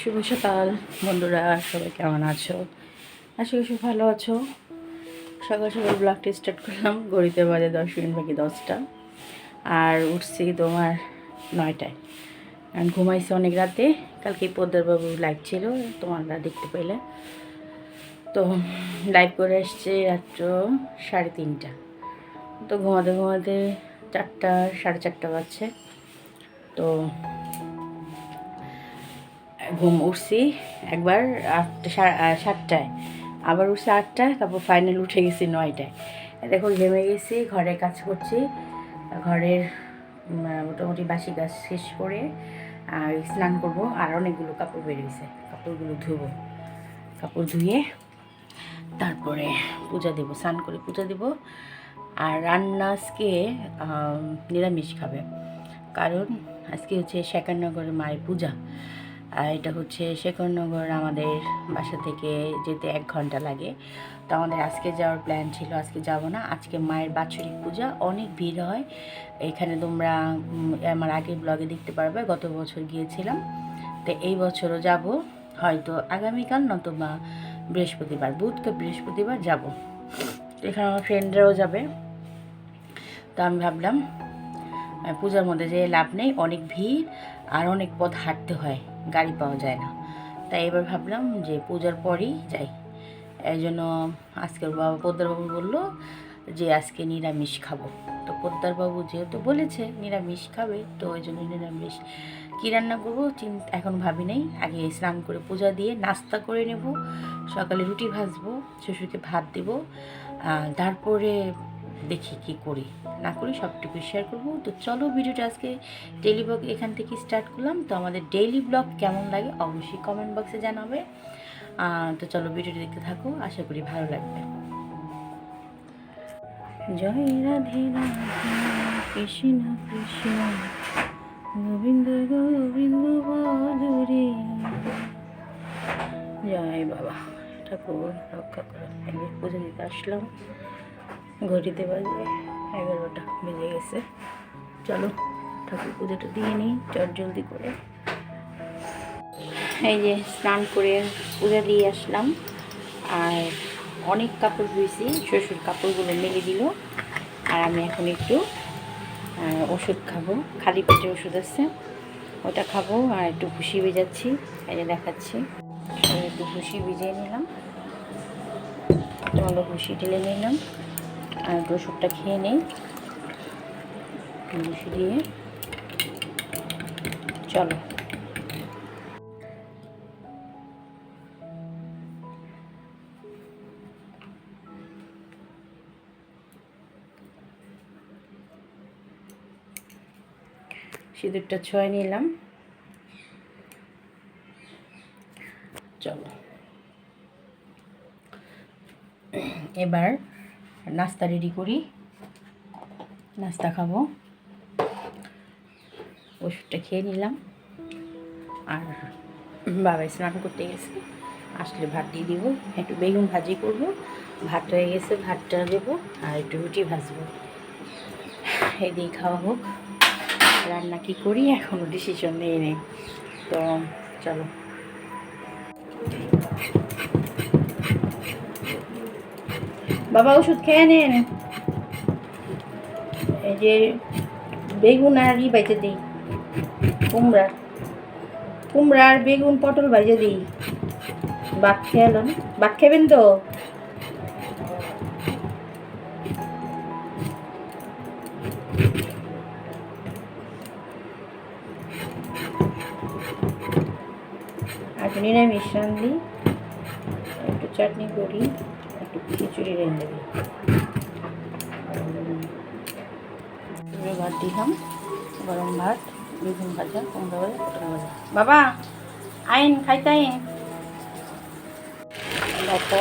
শুভ সকাল বন্ধুরা, সবাই কেমন আছো? আশা করি ভালো আছো। সকাল সকাল ব্লগটি স্টার্ট করলাম গড়িতে বাজে দশ মিনিট, বাকি দশটা। আর উঠছি তোমার নয়টায়। কারণ ঘুমাইছি অনেক রাতে, কালকে পদ্মারবাবু লাইভ ছিল, তোমরা দেখতে পেলে। তো লাইভ করে এসছে রাত্র সাড়ে তিনটা। তো ঘুমাতে ঘুমাতে চারটা, সাড়ে চারটা বাজছে। তো ঘুম উঠছি একবার আটটা সাতটায়। আবার উঠছি আটটায়, তারপর ফাইনাল উঠে গেছি নয়টায়। দেখো ঘেমে গেছি, ঘরে কাজ করছি। ঘরের মোটামুটি বাসি কাজ শেষ করে, আর স্নান করব। আর অনেকগুলো কাপড় বেরিয়েছে কাপড়গুলো ধুবো। কাপড় ধুয়ে তারপরে পূজা দেবো, স্নান করে পূজা দেব। আর রান্না আজকে নিরামিষ খাবে। কারণ আজকে হচ্ছে শেখারনগরের মায়ের পূজা। আর এটা হচ্ছে শেখরনগর আমাদের বাসা থেকে যেতে এক ঘণ্টা লাগে। তো আমাদের আজকে যাওয়ার প্ল্যান ছিল, আজকে যাব না। আজকে মায়ের বাৎসরিক পূজা, অনেক ভিড় হয়। এখানে তোমরা আমার আগের ব্লগে দেখতে পারবে, গত বছর গিয়েছিলাম। তো এই বছরও যাব, হয়তো আগামীকাল নতুবা বৃহস্পতিবার, বুধকে বৃহস্পতিবার যাব। এখানে আমার ফ্রেন্ডরাও যাবে। তো আমি ভাবলাম পূজার মধ্যে যে লাভ নেই, অনেক ভিড় আর অনেক পথ হাঁটতে হয়। গাড়ি পাওয়া যায় না। তাই এবার ভাবলাম যে পূজার পরেই যাই। এই জন্য আজকের বাবা, পোদ্দারবাবু বলল যে আজকে নিরামিষ খাব। তো পোদ্দারবাবু যেহেতু বলেছে নিরামিষ খাবে, তো ওই জন্য নিরামিষ। কী রান্না করব চিন্তা এখন ভাবি নেই। আগে স্নান করে পূজা দিয়ে নাস্তা করে নেব। সকালে রুটি ভাজবো, শ্বশুরকে ভাত দেবো। তারপরে দেখি কি করি। না করি সবটুকু শেয়ার করব। তো চলো ভিডিওটা আজকে ডেইলি ব্লগ এখান থেকে স্টার্ট করলাম। তো আমাদের ডেইলি ব্লগ কেমন লাগে অবশ্যই কমেন্ট বক্সে জানাবে। তো চলো ভিডিওটি দেখতে থাকো। আশা করি ভালো লাগবে। জয় রাধে রাধে, কৃষ্ণ কৃষ্ণ, গোবিন্দ গোবিন্দ বদরে জয় বাবা, ঠাকুর রক্ষা করো পুজো দিতে আসলাম। ঘড়িতে বাজে এগারোটা বেজে গেছে। চলো ঠাকুর পুজোটা দিয়ে নিই, চট জলদি করে। এই যে স্নান করে পূজা দিয়ে আসলাম। আর অনেক কাপড় ধুয়েছি শ্বশুর কাপড়গুলো মেলে দিল। আর আমি এখন একটু ওষুধ খাব। খালি পেটে ওষুধ আছে, ওটা খাব আর একটু ভুসি ভেজাচ্ছি, এই যে দেখাচ্ছি। একটু ভুসি ভিজিয়ে নিলাম। তোমাকে ভুসি ঢেলে নিলাম। আর ওষুধটা খেয়ে নেই। ভুসি দিয়ে। চলো। সিঁদুরটা ছয় নিলাম। চলো। এবার নাস্তা রেডি করি। নাস্তা খাব। ওষুধটা খেয়ে নিলাম। আর বাবা স্নান করতে গেছে। আসলে ভাত দিয়ে দিব। একটু বেগুন ভাজি করব। ভাত হয়ে গেছে, ভাতটা দেবো আর একটু রুটি ভাজবো। এই দিয়ে খাওয়া হোক। রান্না কি করি? এখনও ডিসিশন নিয়ে নেই তো চলো। বাবা ওষুধ খেয়ে নেন। এই যে বেগুন আর ই বাইতে দিই, কুমড়া। কুমড়া আর বেগুন, পটল বাইজে দিই। বাক খেয়ালো না বাক খেবেন তো? একটু নিরামিষ রান্ধি, একটু চাটনি করি। খিচুড়ি রেঁধে এবার ভাত দিলাম গরম ভাত বেগুন ভাজা কুমড়া ভাজা পটল ভাজা। বাবা আইন খাইতে আইন। দেখো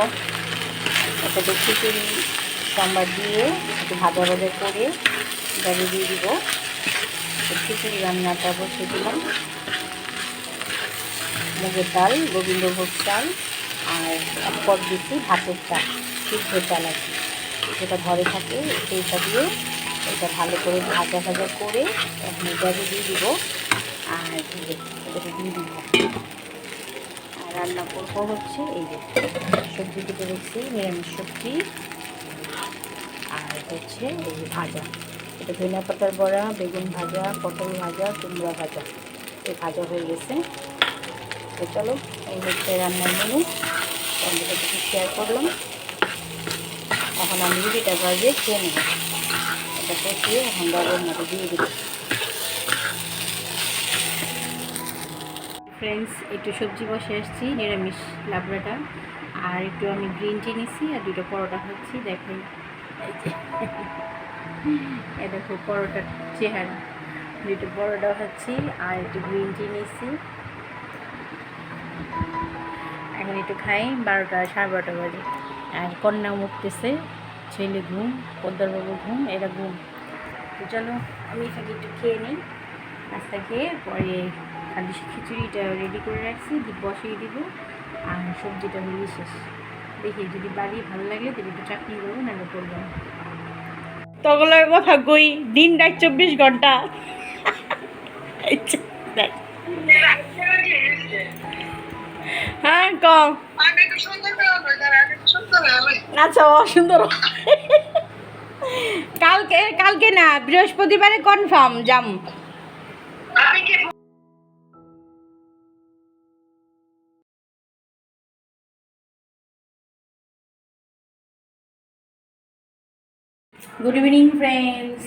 একটা খিচুড়ি সাম্বার দিয়ে একটু ভাজা ভাজা করে ডালি দিয়ে দিব। খিচুড়ি রান্নাটা বসে দিলাম। মুগের ডাল গোবিন্দভোগ চাল আর এক পদ দিচ্ছি ভাতের চাল। সিদ্ধ চাল আর কি। যেটা ঘরে থাকে, সেইটা দিয়ে এটা ভালো করে ভাজা ভাজা করে এখন দিয়ে দিব। আর এটাকে দিয়ে দিব। আর রান্না করব হচ্ছে এই যে সবজি কেটে রেখেছি, নিরামিষ সবজি। আর হচ্ছে এই যে ভাজা। এটা ধনিয়া পাতার বড়া, বেগুন ভাজা, পটল ভাজা, কুমড়া ভাজা। এই ভাজা হয়ে গেছে। তো চলো, এই হচ্ছে রান্নার মেনু তোমাদের সাথে শেয়ার করলাম। এখন আমি রুটিটা ভাজে খেয়ে নেব। এটা কষিয়ে এখন ডালের মধ্যে দিয়ে দেবো। ফ্রেন্ডস একটু সবজি বসে এসেছি নিরামিষ লাবড়াটা। আর একটু আমি গ্রিন টি নিছি, আর দুটো পরোটা খাচ্ছি, দেখেন। এ দেখো পরোটার চেহারা। দুটো পরোটা খাচ্ছি, আর একটু গ্রিন টি নিছি। এখন একটু খাই, বারোটা, সাড়ে বারোটা বাজে। আর কন্যা মুখতেছে ছেলে ঘুম পদ্মারবাবু ঘুম, এরা ঘুম। তো চলো, আমি এখানে একটু খেয়ে নিই। নাস্তা খেয়ে পরে খালি খিচুড়িটা রেডি করে রাখছি দি- বসিয়ে দিব, আর সবজিটা হয়ে শেষ। দেখি, যদি বাড়ি ভালো লাগে তাহলে একটু চাকরি করব, নাহলে করব না। তগলের কথা কই, দিন রাত চব্বিশ ঘণ্টা। দেখ। হ্যাঁ কম। আচ্ছা অসুন্দর কালকে কালকে না বৃহস্পতিবারে কনফার্ম যাম গুড ইভিনিং ফ্রেন্ডস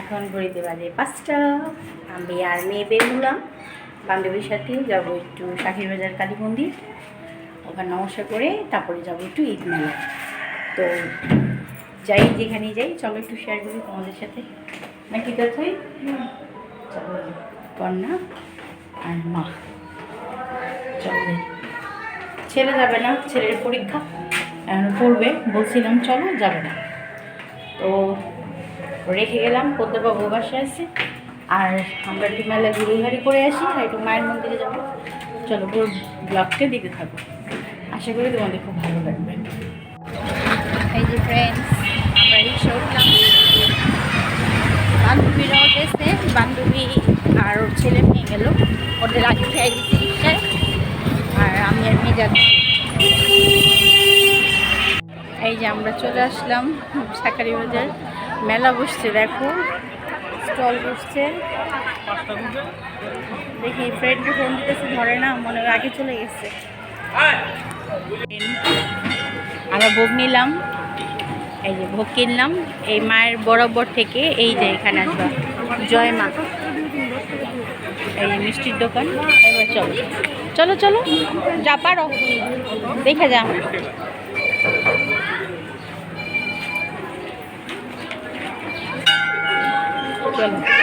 এখন ঘড়িতে বাজে পাঁচটা। আমি আর মেয়ে বের হলাম। বান্ধবীর সাথে যাব একটু শাকির বাজার কালী মন্দির। ওখানে নমস্কার করে তারপরে যাব একটু ঈদ মেলা তো যাই যেখানে যাই, চলো একটু শেয়ার করি তোমাদের সাথে। নাকি দেখাই চলো কন্যা আর মা। চলো ছেলে যাবে না, ছেলের পরীক্ষা। পড়বে, বলছিলাম চলো, যাবে না। তো রেখে গেলাম, পদ্মবাবু বাসায় আছে। আর আমরা একটু মেলা ঘুরে করে আসি আর একটু মায়ের মন্দিরে যাব। চলো পুরো ব্লগটা দিতে থাকো। আশা করি তোমাদের খুব ভালো লাগবে। এই যে ফ্রেন্ডস আমরা রিক্সা উঠলাম বান্ধবীরাও গেছে, বান্ধবী আর ওর ছেলে নিয়ে গেল। ওদের আগে খেয়ে দিচ্ছি রিক্সায় আর আমি আর মেয়ে যাচ্ছি। এই যে আমরা চলে আসলাম শাকারি বাজার। মেলা বসছে, দেখো। স্টল বসছে। দেখি ফ্রেন্ডকে ফোন দিতেছে, ধরে না, মনে হয় আগে চলে গেছে। আমরা ভোগ নিলাম। এই যে ভোগ কিনলাম, এই মায়ের বরাবর থেকে এই যে এখানে আসবা। জয় মা। এই যে মিষ্টির দোকান, এবার চলো। চলো চলো, যা পারো। দেখে যা। চলো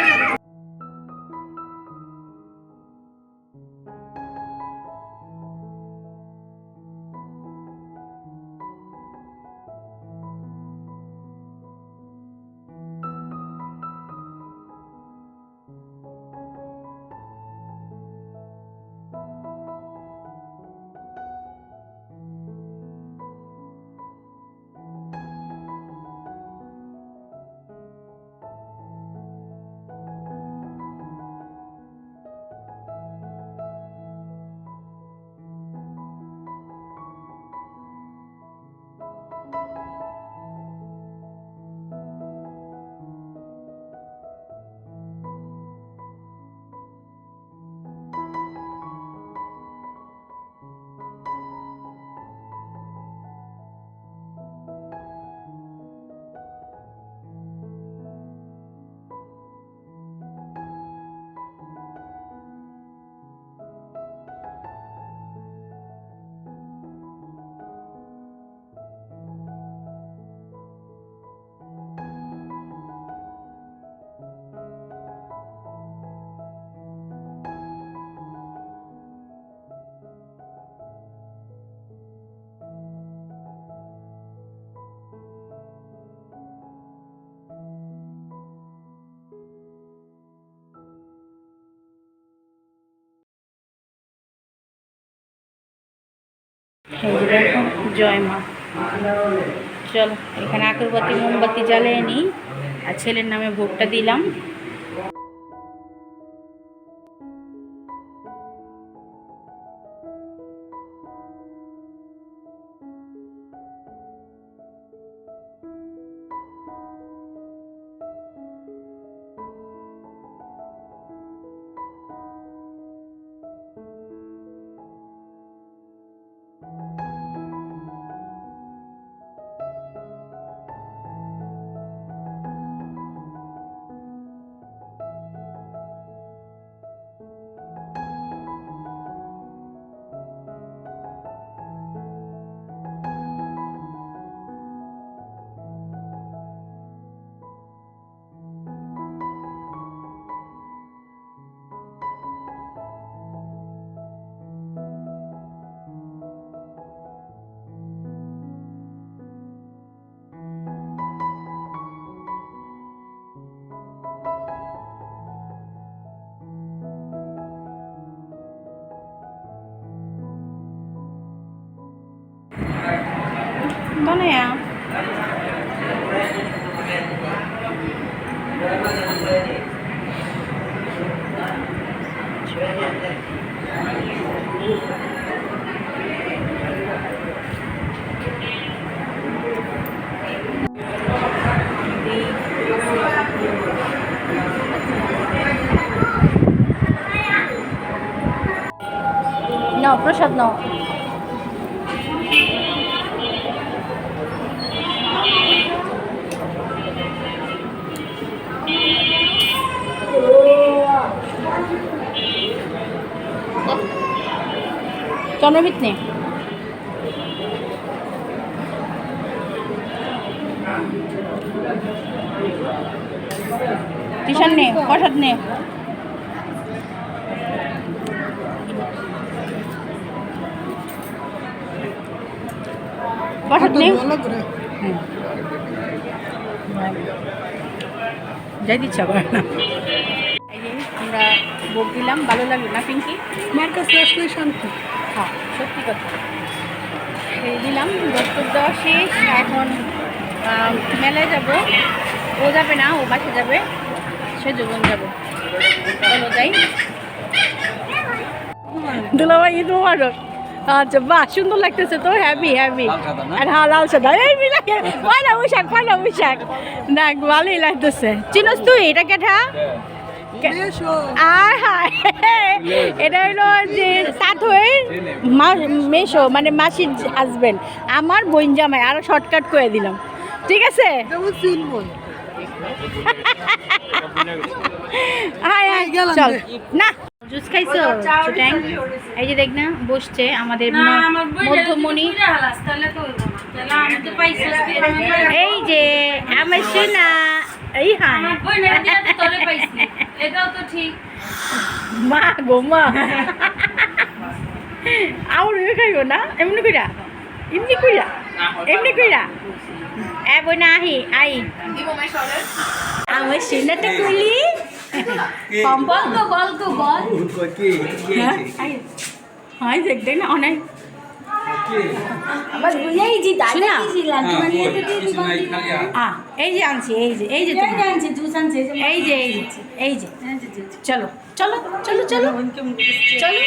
দেখো জয় মা। চলো এখানে আগরবাতি মোমবাতি জ্বালিয়ে নিই। আর ছেলের নামে ভোগটা দিলাম। có nè No, proszę no. চন্দ্রমিত নে টিশান নে প্রসাদ নে প্রসাদ নে। যাই যে আমরা ভোগ দিলাম ভালো লাগল না পিঙ্কি? মার কাছে আসলে শান্তি। হ্যাঁ সত্যি কথা। এই দিলাম দস্তর দেওয়া শেষ এখন মেলায় যাব। ও যাবে না ও বাসে যাবে। সে দুজন যাব। চলো যাই। দুলাভাই ঈদ মুবারক। আচ্ছা বাহ সুন্দর লাগতেছে তো? Happy happy. আর হ্যাঁ লাল সাদা। এই মিলাকে পয়লা বৈশাখ পয়লা বৈশাখ। না ভালোই লাগতেছে। চিনস তুই এটা কেঠা? আর হায় এটা হলো যে সাথের মেশো মানে মাসির হাজবেন্ড আমার বোন জামাই আরও শর্টকাট করে দিলাম। ঠিক আছে? চল। না। জুস খাইছো? চুটাং এই যে দেখ না বসছে আমাদের মধ্যমণি। এই যে আমার সোনা এই হ্যাঁ। এটাও তো ঠিক। মা গো মা। আমার ওই খাইব না? এমনি কইরা? এমনি কইরা? এমনি কইরা? এ বই না আহি আই। আমার সোনাটা কইলি? বল তো বল তো বল। হ্যাঁ হাই দেখ দেখ না অনেক এই যে আনছি এই যে এই যে এই যে এই যে এই যে চলো চলো চলো চলো চলো।